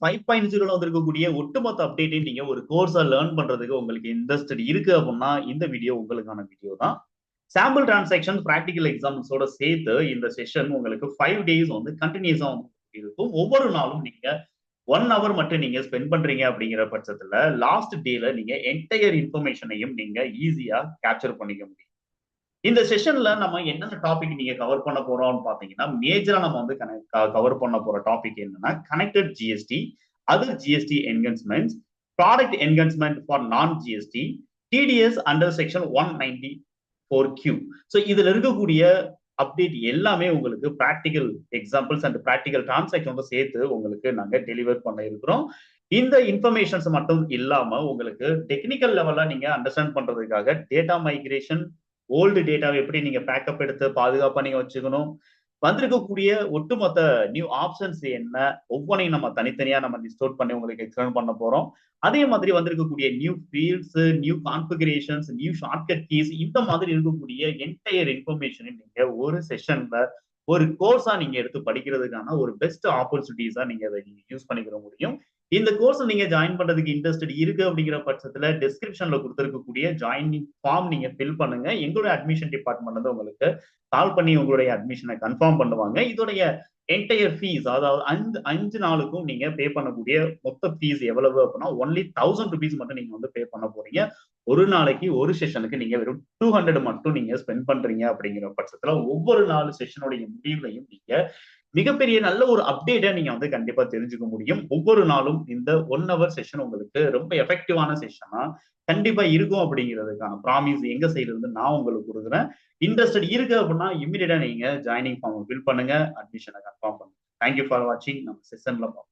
Five point ஜீரோல வந்திருக்கக்கூடிய ஒட்டுமொத்த அப்டேட்டையும் நீங்க ஒரு கோர்ஸா லேர்ன் பண்றதுக்கு உங்களுக்கு இன்ட்ரெஸ்டட் இருக்கு அப்படின்னா இந்த வீடியோ உங்களுக்கான வீடியோ தான். சாம்பிள் டிரான்சாக்ஷன் ப்ராக்டிக்கல் எக்ஸாம்ஸோட சேர்த்து இந்த செஷன் உங்களுக்கு ஃபைவ் டேஸ் வந்து கண்டினியூஸா இருக்கும். ஒவ்வொரு நாளும் நீங்க ஒன் ஹவர் மட்டும் நீங்க ஸ்பெண்ட் பண்றீங்க அப்படிங்கிற பட்சத்துல லாஸ்ட் டேல நீங்க என்டையர் இன்ஃபர்மேஷனையும் நீங்க ஈஸியா கேப்சர் பண்ணிக்க முடியும். இந்த செஷன்ல நம்ம என்னென்ன டாபிக் நீங்க கவர் பண்ண போறோம்னு பாத்தீங்கன்னா மேஜரா நம்ம வந்து கவர் பண்ண போற டாபிக் என்னன்னா connected GST other GST enhancements product enhancement for non GST TDS under section one ninety four Q so இதுல இருக்கக்கூடிய அப்டேட் எல்லாமே உங்களுக்கு practical examples and practical transaction சேர்த்து உங்களுக்கு நாங்க டெலிவர் பண்ண இருக்கிறோம். இந்த இன்ஃபர்மேஷன்ஸ் மட்டும் இல்லாம உங்களுக்கு டெக்னிக்கல் லெவல்ல நீங்க அண்டர்ஸ்டாண்ட் பண்றதுக்காக டேட்டா மைக்ரேஷன் ஓல்டு டேட்டாவை எப்படி நீங்க பேக்கப் எடுத்து பாதுகாப்பா நீங்க வச்சுக்கணும்? வந்திருக்கக்கூடிய ஒட்டுமொத்த நியூ ஆப்ஷன்ஸ் என்ன? ஒவ்வொன்றையும் நம்ம தனித்தனியா நம்ம லிஸ்ட் பண்ணி உங்களுக்கு எக்ஸ்பிளைன் பண்ண போறோம். அதே மாதிரி வந்திருக்கக்கூடிய new fields new configurations new shortcut keys இந்த மாதிரி இருக்கக்கூடிய என்டையர் இன்ஃபர்மேஷனை நீங்க ஒரு செஷன்ல ஒரு கோர்ஸா நீங்க எடுத்து படிக்கிறதுக்கான ஒரு பெஸ்ட் ஆப்பர்ச்சுனிட்டிஸா நீங்க அதை யூஸ் பண்ணிக்கிற முடியும். இந்த கோர்ஸ் நீங்க ஜாயின் பண்றதுக்கு இன்ட்ரெஸ்டட் இருக்கு அப்படிங்கிற பட்சத்துல டிஸ்கிரிப்ஷன்ல கொடுத்துருக்கக்கூடிய ஜாயினிங் ஃபார்ம் நீங்க ஃபில் பண்ணுங்க. எங்களுடைய அட்மிஷன் டிபார்ட்மெண்ட் வந்து உங்களுக்கு கால் பண்ணி உங்களுடைய அட்மிஷனை கன்ஃபார்ம் பண்ணுவாங்க. இதோடைய என்டையர் ஃபீஸ் அதாவது அஞ்சு அஞ்சு நாளுக்கும் நீங்க பே பண்ணக்கூடிய மொத்த ஃபீஸ் எவ்வளவு அப்படின்னா ஒன்லி தௌசண்ட் ருபீஸ் மட்டும் நீங்க வந்து பே பண்ண போறீங்க. ஒரு நாளைக்கு ஒரு செஷனுக்கு நீங்க வெறும் டூ ஹண்ட்ரட் மட்டும் நீங்க ஸ்பெண்ட் பண்றீங்க அப்படிங்கிற பட்சத்துல ஒவ்வொரு நாலு செஷனுடைய முடிவுலையும் நீங்க மிகப்பெரிய நல்ல ஒரு அப்டேட்டை நீங்க வந்து கண்டிப்பா தெரிஞ்சுக்க முடியும். ஒவ்வொரு நாளும் இந்த ஒன் ஹவர் செஷன் உங்களுக்கு ரொம்ப எஃபெக்டிவான செஷனா கண்டிப்பா இருக்கும் அப்படிங்கிறதுக்கான ப்ராமிஸ் எங்க சைடுல இருந்து நான் உங்களுக்கு கொடுக்குறேன். இன்ட்ரெஸ்டட் இருக்கு அப்படின்னா இமீடியட்டா நீங்க ஜாயினிங் ஃபார்ம் ஃபில் பண்ணுங்க அட்மிஷனை கன்ஃபார்ம் பண்ணுங்க. தேங்க்யூ ஃபார் வாட்சிங் நம்ம செஷன்ல பார்ப்போம்.